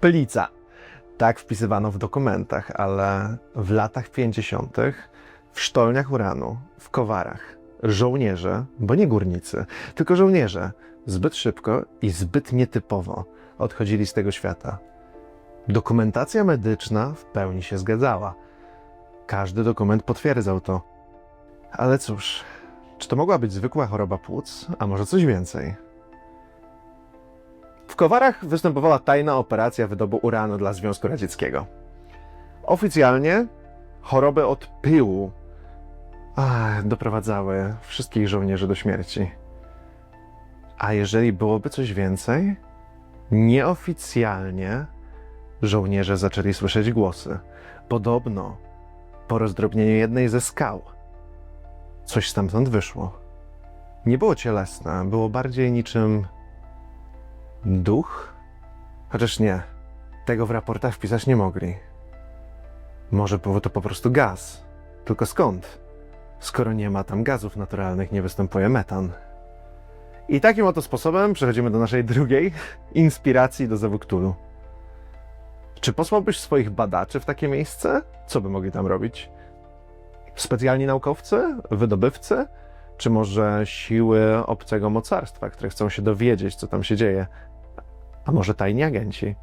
Plica. Tak wpisywano w dokumentach, ale w latach 50. w sztolniach uranu, w kowarach, żołnierze, bo nie górnicy, tylko żołnierze, zbyt szybko i zbyt nietypowo odchodzili z tego świata. Dokumentacja medyczna w pełni się zgadzała. Każdy dokument potwierdzał to. Ale cóż, czy to mogła być zwykła choroba płuc, a może coś więcej? Kowarach występowała tajna operacja wydobu uranu dla Związku Radzieckiego. Oficjalnie choroby od pyłu ach, doprowadzały wszystkich żołnierzy do śmierci. A jeżeli byłoby coś więcej? Nieoficjalnie żołnierze zaczęli słyszeć głosy. Podobno po rozdrobnieniu jednej ze skał coś stamtąd wyszło. Nie było cielesne, było bardziej niczym duch? Chociaż nie, tego w raportach wpisać nie mogli. Może było to po prostu gaz. Tylko skąd? Skoro nie ma tam gazów naturalnych, nie występuje metan. I takim oto sposobem przechodzimy do naszej drugiej inspiracji do Zawuktulu. Czy posłałbyś swoich badaczy w takie miejsce? Co by mogli tam robić? Specjalni naukowcy? Wydobywcy? Czy może siły obcego mocarstwa, które chcą się dowiedzieć, co tam się dzieje? A może tajni agenci?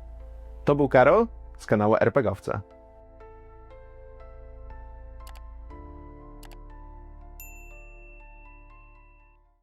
To był Karol z kanału RPGowca.